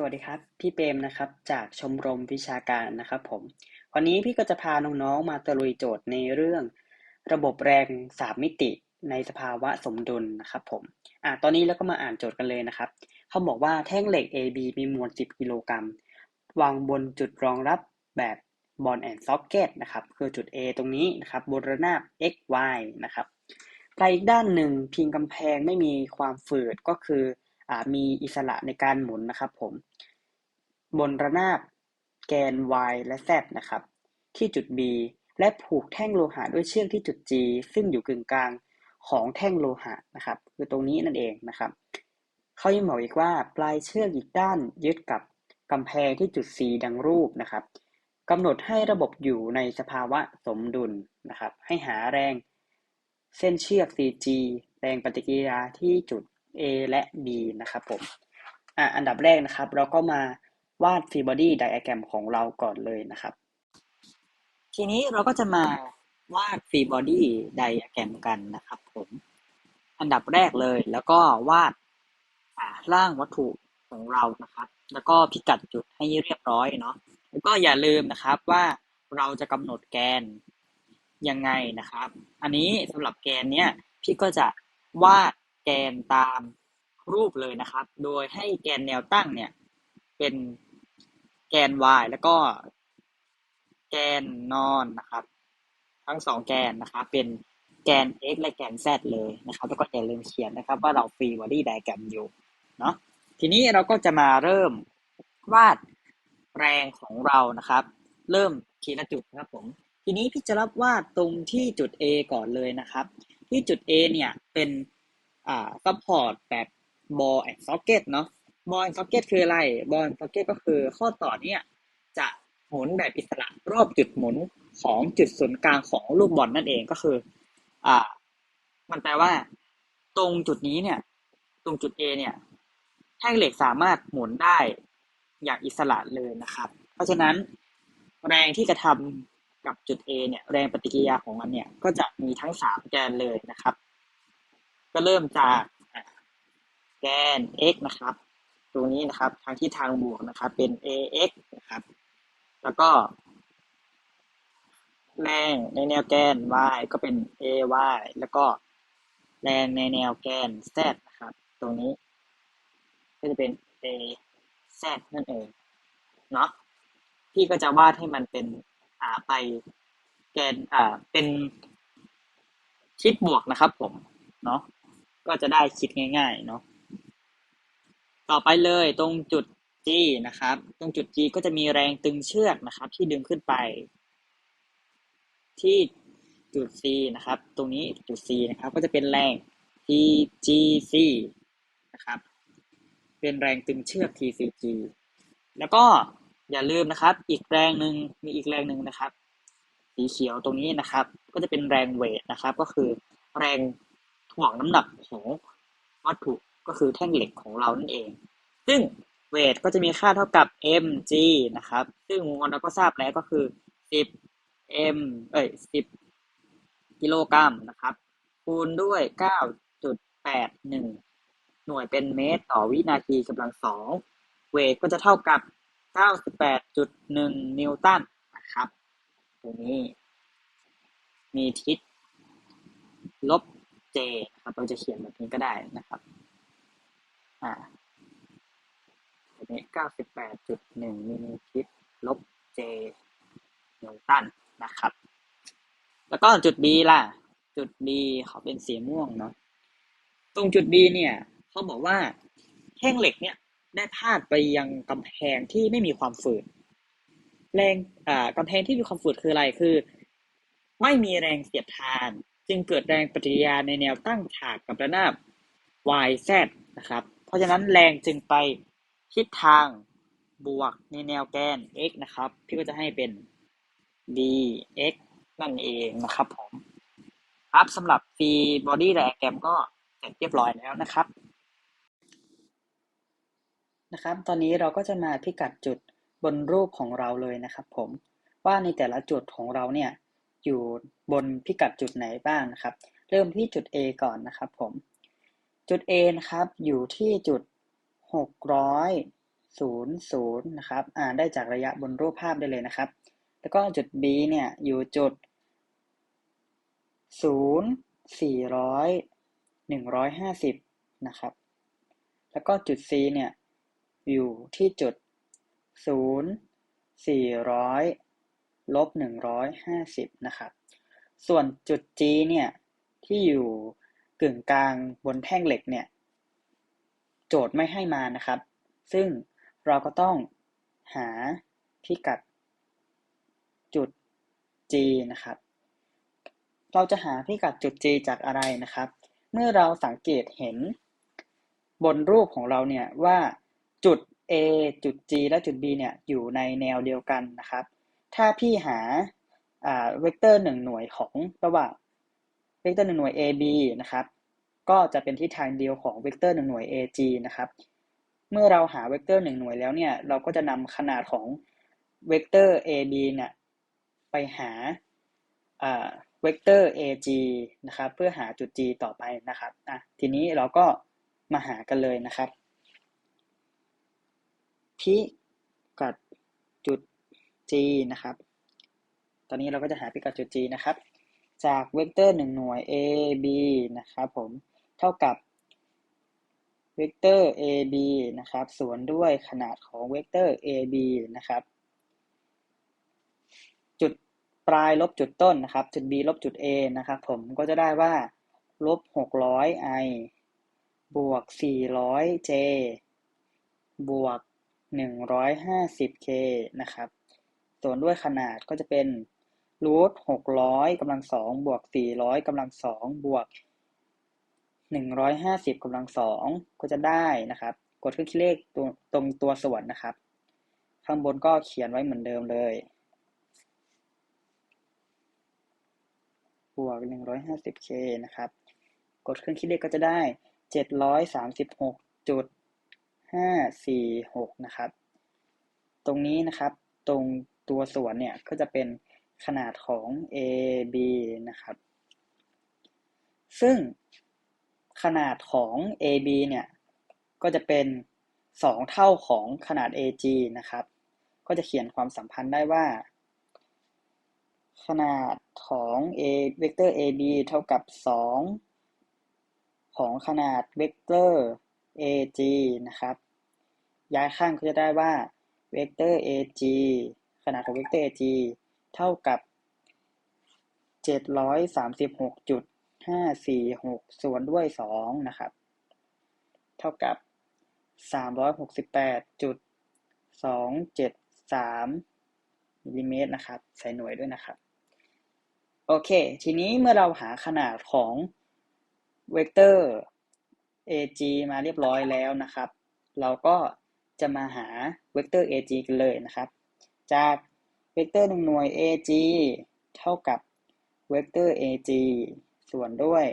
สวัสดีครับ พี่เปรมนะครับ จากชมรมวิชาการนะครับผม วันนี้พี่ก็จะพาน้องๆมาตะลุยโจทย์ในเรื่อง ระบบแรงสามมิติในสภาวะสมดุลนะครับผมอะตอนนี้เราก็มาอ่านโจทย์กันเลยนะครับ เขาบอกว่าแท่งเหล็ก AB มีมวล 10 กิโลกรัม วางบนจุดรองรับแบบบอลแอนด์ซ็อกเก็ตนะครับ คือจุด A ตรงนี้นะครับ บนระนาบ x y นะครับไปอีกด้านหนึ่งพิงกำแพงไม่มีความฝืดก็คือ มีอิสระในการหมุนนะครับผม บนระนาบแกน y และ z นะครับ ที่จุด B และผูกแท่งโลหะด้วยเชือกที่จุด G ซึ่งอยู่กึ่งกลางของแท่งโลหะนะครับ คือตรงนี้นั่นเองนะครับเขายังบอกอีกว่าปลายเชือกอีกด้านยึดกับกำแพงที่จุด C ดังรูปนะครับกำหนดให้ระบบอยู่ในสภาวะสมดุลนะครับ ให้หาแรงเส้นเชือก CG แรงปฏิกิริยาที่จุด A และ B นะครับผมอะอันดับแรกนะครับ เราก็มาวาด free body diagram ของเราก่อนเลยนะครับ ทีนี้เราก็จะมาวาด free body diagram กันนะครับผมอันดับแรกเลยแล้วก็วาดร่างวัตถุของเรานะครับ แล้วก็พิกัดจุดให้เรียบร้อยเนาะแล้วก็อย่าลืมนะครับว่าเราจะกำหนดแกนยังไงนะครับ อันนี้สำหรับแกนเนี้ยพี่ก็จะวาด กนตามรูปเลยนะครับ โดยให้แกนแนวตั้งเนี่ย เป็นแกน y แล้วก็ แกนนอนนะครับ ทั้งสองแกนนะครับ เป็นแกน x และแกน z เลยนะครับ แล้วก็อย่าลืมเขียนนะครับ ว่าเราฟรีบอดี้ไดแกรมอยู่เนาะทีนี้เราก็จะมาเริ่มวาดแรงของเรานะครับ เริ่มทีละจุดครับผมทีนี้พี่จะรับวาดตรงที่จุด A ก่อนเลยนะครับ ที่จุด A เนี่ยเป็น อ่าซัพพอร์ตแบบ ball and socket เนาะ ball and socket คืออะไร ball and socket ก็คือข้อต่อเนี่ยจะหมุนแบบอิสระรอบจุดหมุนของจุดศูนย์กลางของลูกบอลนั่นเองก็คือ อ่า มันแปลว่า ตรงจุดนี้เนี่ย ตรงจุด A เนี่ยแท่งเหล็กสามารถหมุนได้อย่างอิสระเลยนะครับ เพราะฉะนั้นแรงที่กระทำกับจุด A เนี่ย แรงปฏิกิริยาของมันเนี่ย ก็จะมีทั้งสามแกนเลยนะครับ ก็เริ่มจากแกน x นะครับตัวนี้นะครับทางที่ทางบวกนะครับ เป็น ax นะครับ แล้วก็แรงในแนวแกน y ก็เป็น ay แล้วก็แรงในแนวแกน z นะครับ ตรงนี้ ก็จะเป็น az นั่นเองเนาะพี่ก็จะวาดให้มันเป็นอ่าไปแกนอ่าเป็นชิดบวกนะครับผมเนาะ ก็จะได้คิดง่าย ๆ เนาะต่อไปเลยตรงจุด G นะครับ ตรงจุด G ก็จะมีแรงตึงเชือกนะครับ ที่ดึงขึ้นไป ที่จุด C นะครับ ตรงนี้จุด C นะครับ ก็จะเป็นแรง TGC นะครับ เป็นแรงตึงเชือก TCG แล้วก็อย่าลืมนะครับ อีกแรงหนึ่งมีอีกแรงหนึ่งนะครับ สีเขียวตรงนี้นะครับ ก็จะเป็นแรงเวทนะครับ ก็คือแรง ถ่วงน้ำหนักของวัตถุก็คือแท่งเหล็กของเรานั่นเอง ซึ่งเวทก็จะมีค่าเท่ากับ mg นะครับ ซึ่งวลเราก็ทราบแล้วก็คือ 10 m เอ้ย 10 กิโลกรัมนะครับ คูณด้วย 9.81 หน่วยเป็นเมตรต่อวินาทีกำลังสองเวทก็จะเท่ากับ 98.1 นิวตันนะครับ ตรงนี้ มีทิศลบ j นะครับ เราจะเขียนแบบนี้ก็ได้นะครับ อ่าตัวนี้เก้าสิบแปดจุดหนึ่งมิลลิคิดลบ j นิวตันนะครับ แล้วก็จุด B ล่ะ จุด B เขาเป็นสีม่วงเนาะ ตรงจุด B เนี่ยเขาบอกว่าแท่งเหล็กเนี่ยได้พาดไปยังกำแพงที่ไม่มีความฝืด แรงอ่ากำแพงที่มีความฝืดคืออะไร คือ ไม่มีแรงเสียดทาน จึงเกิดแรงปฏิกิริยาในแนวตั้งฉากกับระนาบ y z นะครับ เพราะฉะนั้นแรงจึงไปทิศทางบวกในแนวแกน x นะครับ พี่ก็จะให้เป็น dx นั่นเองนะครับผมครับสำหรับ free body diagram ก็เสร็จเรียบร้อยแล้วนะครับนะครับ ตอนนี้เราก็จะมาพิกัดจุดบนรูปของเราเลยนะครับผมว่าในแต่ละจุดของเราเนี่ย อยู่บนพิกัดจุดไหนบ้างนะครับ เริ่มที่จุด A ก่อนนะครับผม จุด A นะครับอยู่ที่จุดศูนย์ศูนย์นะครับ อ่านได้จากระยะบนรูปภาพได้เลยนะครับ แล้วก็จุด B เนี่ยอยู่จุดศูนย์สี่ร้อยหนึ่งร้อยห้าสิบนะครับ แล้วก็จุด C เนี่ยอยู่ที่จุดศูนย์สี่ร้อย ลบหนึ่งร้อยห้าสิบนะครับ ส่วนจุด G เนี่ยที่อยู่กึ่งกลางบนแท่งเหล็กเนี่ย โจทย์ไม่ให้มานะครับ ซึ่งเราก็ต้องหาพิกัดจุด G นะครับ เราจะหาพิกัดจุด G จากอะไรนะครับ เมื่อเราสังเกตเห็นบนรูปของเราเนี่ยว่าจุด A จุด G และจุด B เนี่ยอยู่ในแนวเดียวกันนะครับ ถ้าพี่หาเวกเตอร์หนึ่งหน่วยของระหว่างเวกเตอร์หนึ่งหน่วย AB นะครับ ก็จะเป็นทิศทางเดียวของเวกเตอร์หนึ่งหน่วย AG นะครับ เมื่อเราหาเวกเตอร์หนึ่งหน่วยแล้วเนี่ย เราก็จะนำขนาดของเวกเตอร์ AB เนี่ยไปหาเวกเตอร์ AG นะครับ เพื่อหาจุด G ต่อไปนะครับอะทีนี้เราก็มาหากันเลยนะครับพิ G นะครับ ตอนนี้เราก็จะหาพิกัดจุด G นะครับ จากเวกเตอร์หนึ่งหน่วย a b นะครับผม เท่ากับเวกเตอร์ ab นะครับ ส่วนด้วยขนาดของเวกเตอร์ ab นะครับ จุดปลายลบจุดต้นนะครับ จุด b ลบจุด a นะครับผม ก็จะได้ว่าลบ600 i บวก 400j บวก 150k นะครับ ส่วนด้วยขนาดก็จะเป็นรูท600กำลังสองบวก400กำลังสองบวก150กำลังสองก็จะได้นะครับ กดเครื่องคิดเลขตรงตรงตัวส่วนนะครับ ข้างบนก็เขียนไว้เหมือนเดิมเลย บวก 150k นะครับ กดเครื่องคิดเลขก็จะได้เจ็ดร้อยสามสิบหกจุดห้าสี่หกนะครับ ตรงนี้นะครับตรง ตัวส่วนเนี่ยก็จะเป็นขนาดของ AB นะครับ ซึ่งขนาดของ AB เนี่ยก็จะเป็นสองเท่าของขนาด AG นะครับ ก็จะเขียนความสัมพันธ์ได้ว่า ขนาดของ A เวกเตอร์ AB เท่ากับ 2 ของขนาดเวกเตอร์ ag นะครับ ย้ายข้างก็จะได้ว่าเวกเตอร์ ag ขนาดของเวกเตอร์ g เท่ากับ 736.546 ส่วนด้วย 2 นะครับ เท่ากับ 368.273มิลลิเมตรนะครับ ใส่หน่วยด้วยนะครับ โอเค ทีนี้เมื่อเราหาขนาดของเวกเตอร์ ag มาเรียบร้อยแล้วนะครับ เราก็จะมาหาเวกเตอร์ ag กันเลยนะครับ จากเวกเตอร์หนึ่งหน่วย ag เท่ากับเวกเตอร์ ag ส่วนด้วย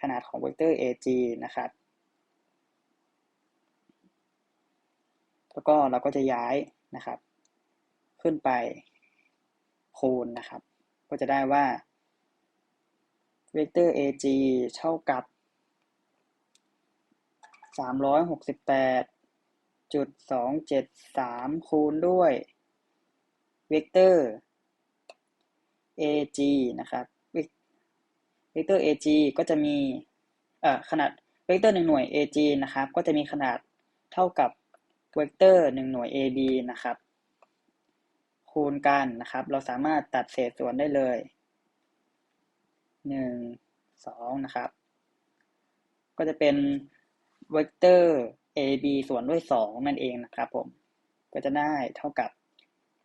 ขนาดของเวกเตอร์ ag นะครับ แล้วก็เราก็จะย้ายนะครับ ขึ้นไปคูณนะครับ ก็จะได้ว่าเวกเตอร์ ag เท่ากับ 368จุด273 คูณด้วย เวกเตอร์ ag นะครับเวกเตอร์ ag ก็จะมีเอ่อขนาดเวกเตอร์1หน่วย ag นะครับ ก็จะมีขนาดเท่ากับเวกเตอร์1หน่วย ab นะครับ คูณกันนะครับ เราสามารถตัดเศษส่วนได้เลยหนึ่งสองนะครับ ก็จะเป็นเวกเตอร์ ab ส่วนด้วยสองนั่นเองนะครับผม ก็จะได้เท่ากับ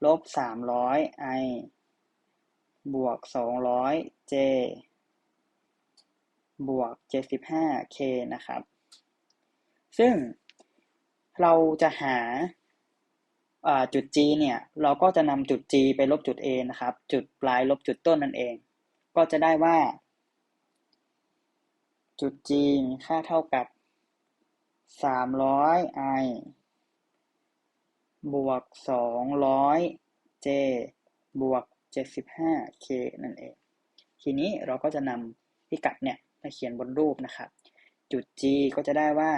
ลบสามร้อย i บวกสองร้อย j บวกเจ็ดสิบห้า k นะครับ ซึ่งเราจะหาจุด g เนี่ย เราก็จะนำจุด g ไปลบจุด a นะครับ จุดปลายลบจุดต้นนั่นเอง ก็จะได้ว่า จุด G มีค่าเท่ากับ 300 i บวก200 j บวก 75k นั่นเอง ทีนี้เราก็จะนำพิกัดเนี่ยมาเขียนบนรูปนะครับ จุด G ก็จะได้ว่า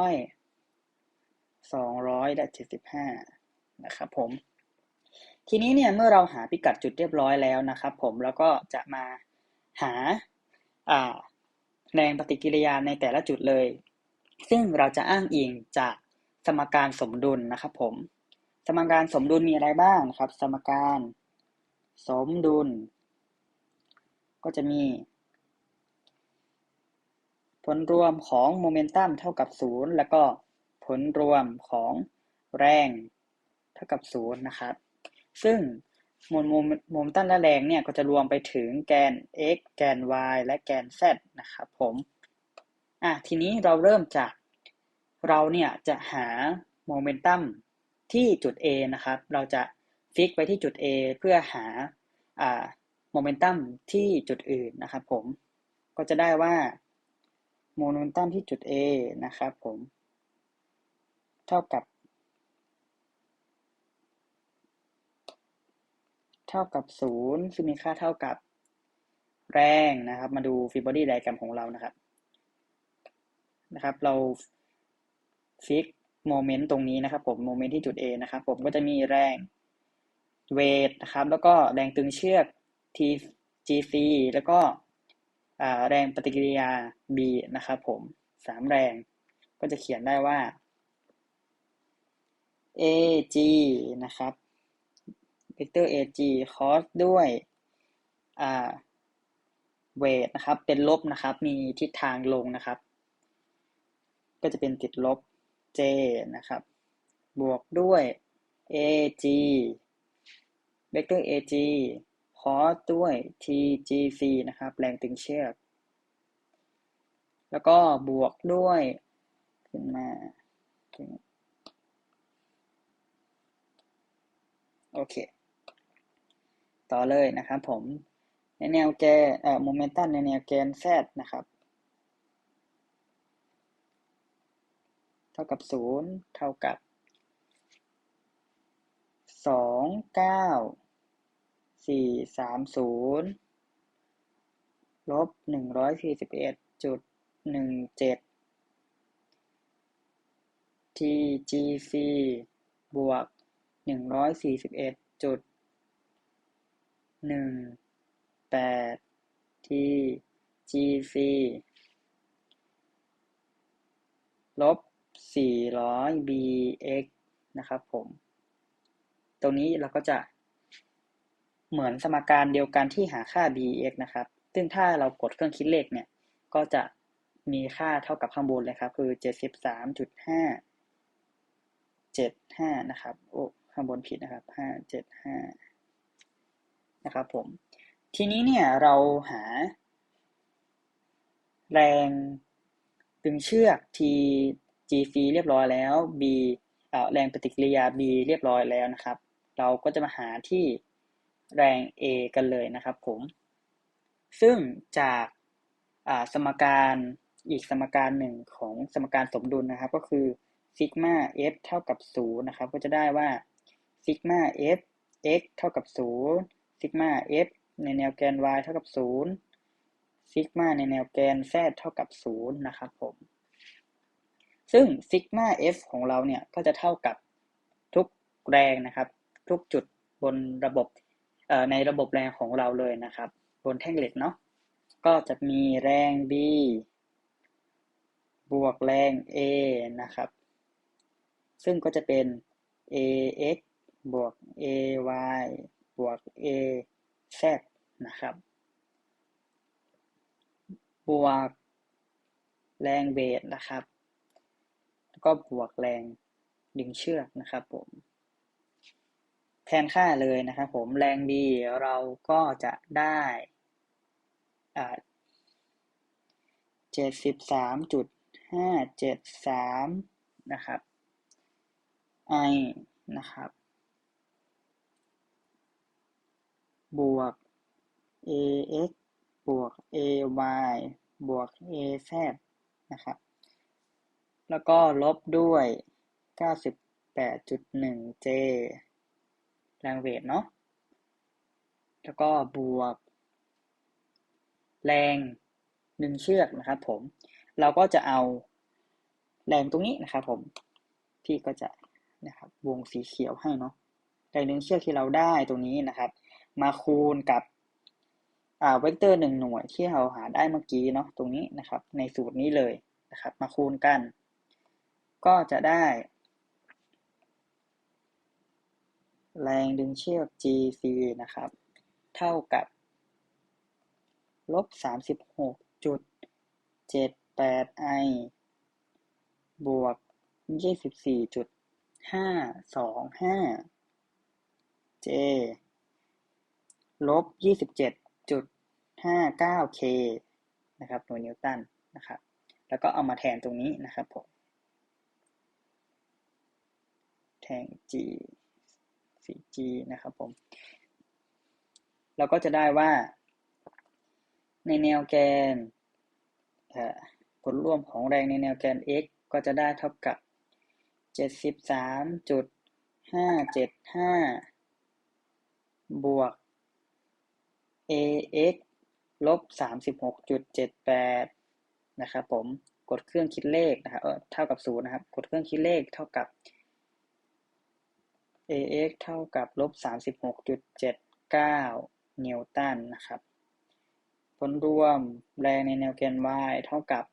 300สองร้อยและเจ็ดสิบห้านะครับผม ทีนี้เนี่ยเมื่อเราหาพิกัดจุดเรียบร้อยแล้วนะครับผมแล้วก็จะมาหาแรงปฏิกิริยาในแต่ละจุดเลย ซึ่งเราจะอ้างอิงจาก สมการสมดุลนะครับผม สมการสมดุลมีอะไรบ้างครับ สมการสมดุล ก็จะมี ผลรวมของโมเมนตัมเท่ากับ0แล้วก็ผลรวมของแรงเท่ากับ0นะครับ ซึ่งมวลโมเมนตัมและแรงเนี่ยก็จะรวมไปถึงแกน x แกน y และแกน z นะครับผม อะทีนี้เราเริ่มจาก เราเนี่ยจะหาโมเมนตัมที่จุด A นะครับ เราจะฟิกไว้ที่จุด A เพื่อหาโมเมนตัมที่จุดอื่นนะครับผม ก็จะได้ว่าโมเมนตัมที่จุด A นะครับผม เท่ากับ เท่ากับศูนย์ซึ่งมีค่าเท่ากับแรงนะครับ มาดูฟิบอดี้ไดแกรมของเรานะครับ นะครับ เรา ฟิกโมเมนต์ตรงนี้นะครับผมโมเมนต์ที่จุด A นะครับผมก็จะมีแรงเวทนะครับ แล้วก็แรงตึงเชือก TGC แล้วก็แรงปฏิกิริยา B นะครับผมสามแรงก็จะเขียนได้ว่า AG นะครับเวกเตอร์ AG คอสด้วยเวทนะครับ เป็นลบนะครับ มีทิศทางลงนะครับ ก็จะเป็นติดลบ j นะครับ บวกด้วย ag เวกเตอร์ ag คอสด้วย tgc นะครับ แรงตึงเชือก แล้วก็บวกด้วย ขึ้นมาโอเค ต่อเลยนะครับผม ในแนวแกนเอ่อโมเมนตัมในแนวแกน z นะครับ ท่ากับศูนย์เท่ากับสองเก้าสี่สามศูนย์ลบหนึ่งร้อยสี่สิบเอ็ดจุดหนึ่งเจ็ด TGC บวกหนึ่งร้อยสี่สิบเอ็ดจุดหนึ่งแปด TGC ลบ 400 bx นะครับผม ตรงนี้เราก็จะเหมือนสมการเดียวกันที่หาค่า bx นะครับ ซึ่งถ้าเรากดเครื่องคิดเลขเนี่ย ก็จะมีค่าเท่ากับข้างบนเลยครับ คือ 73.5 75 นะครับ โอ้ ข้างบนผิดนะครับ 575 นะครับผม ทีนี้เนี่ยเราหา แรงตึงเชือก T G ฟรีเรียบร้อยแล้ว B แรงปฏิกิริยา B เรียบร้อยแล้วนะครับ เราก็จะมาหาที่แรง A กันเลยนะครับผม ซึ่งจากสมการอีกสมการหนึ่งของสมการสมดุลนะครับ ก็คือซิกมา F เท่ากับ0นะครับ ก็จะได้ว่าซิกมา F x เท่ากับ0ซิกมา F ในแนวแกน y เท่ากับ0ซิกมาในแนวแกน z เท่ากับ0นะครับผม ซึ่งซิกมาเอฟของเราเนี่ยก็จะเท่ากับทุกแรงนะครับ ทุกจุดบนระบบในระบบแรงของเราเลยนะครับ บนแท่งเหล็กเนาะก็จะมีแรง B บวกแรง A นะครับ ซึ่งก็จะเป็น AX บวก AY บวก AZ นะครับ บวกแรงเวทนะครับ ก็บวกแรงดึงเชือกนะครับผม แทนค่าเลยนะครับผมแรง B เราก็จะได้เจ็ดสิบสามจุดห้าเจ็ดสามนะครับ I นะครับ บวก ax บวก ay บวก az นะครับ แล้วก็ลบด้วย 98.1J แรงเวทเนาะ แล้วก็บวก แรงหนึ่งเชือกนะครับผม เราก็จะเอาแรงตรงนี้นะครับผม พี่ก็จะนะครับวงสีเขียวให้เนาะแรงดึงเชือกที่เราได้ตรงนี้นะครับ มาคูณกับอ่าเวกเตอร์หนึ่งหน่วยที่เราหาได้เมื่อกี้เนาะตรงนี้นะครับ ในสูตรนี้เลยนะครับ มาคูณกัน ก็จะได้ แรงดึงเชือก GC นะครับ เท่ากับลบสามสิบหกจุดเจ็ดแปดไอบวกยี่สิบสี่จุดห้าสองห้า J ลบยี่สิบเจ็ดจุดห้าเก้า K นะครับหน่วยนิวตันนะครับ แล้วก็เอามาแทนตรงนี้นะครับผม แทน G 4G นะครับผม เราก็จะได้ว่า ในแนวแกนผลรวมของแรงในแนวแกน x ก็จะได้เท่ากับ 73.575 บวก ax ลบ 36.78 นะครับผม กดเครื่องคิดเลขนะครับเออเท่ากับ 0 นะครับ กดเครื่องคิดเลขเท่ากับ ax เท่ากับลบ 36.79 นิวตันนะครับ ผลรวมแรงในแนวแกน y เท่ากับ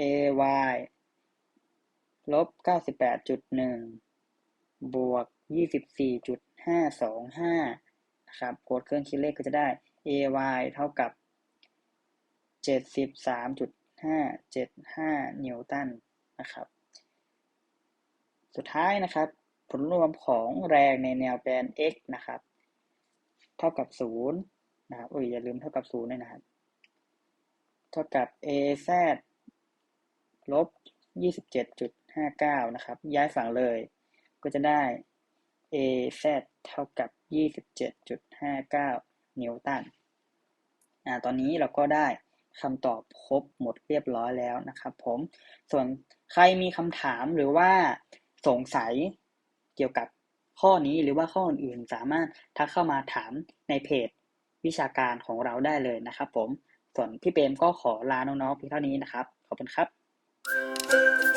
ay ลบ 98.1 บวก 24.525 นะครับกดเครื่องคิดเลขก็จะได้ ay เท่ากับ 73.575 นิวตันนะครับ สุดท้ายนะครับ ผลรวมของแรงในแนวแกน x นะครับ เท่ากับ 0 นะครับโอ้ยอย่าลืมเท่ากับ0ด้วยนะครับ เท่ากับ az ลบ 27.59 นะครับ ย้ายฝั่งเลย ก็จะได้ az เท่ากับ 27.59 นิวตันอ่าตอนนี้เราก็ได้คำตอบครบหมดเรียบร้อยแล้วนะครับผม ส่วนใครมีคำถามหรือว่าสงสัย เกี่ยวกับข้อนี้หรือว่าข้ออื่นๆ สามารถทักเข้ามาถามในเพจวิชาการของเราได้เลยนะครับผม ส่วนพี่เปรมก็ขอลาน้องๆเพียงเท่านี้นะครับ ขอบคุณครับ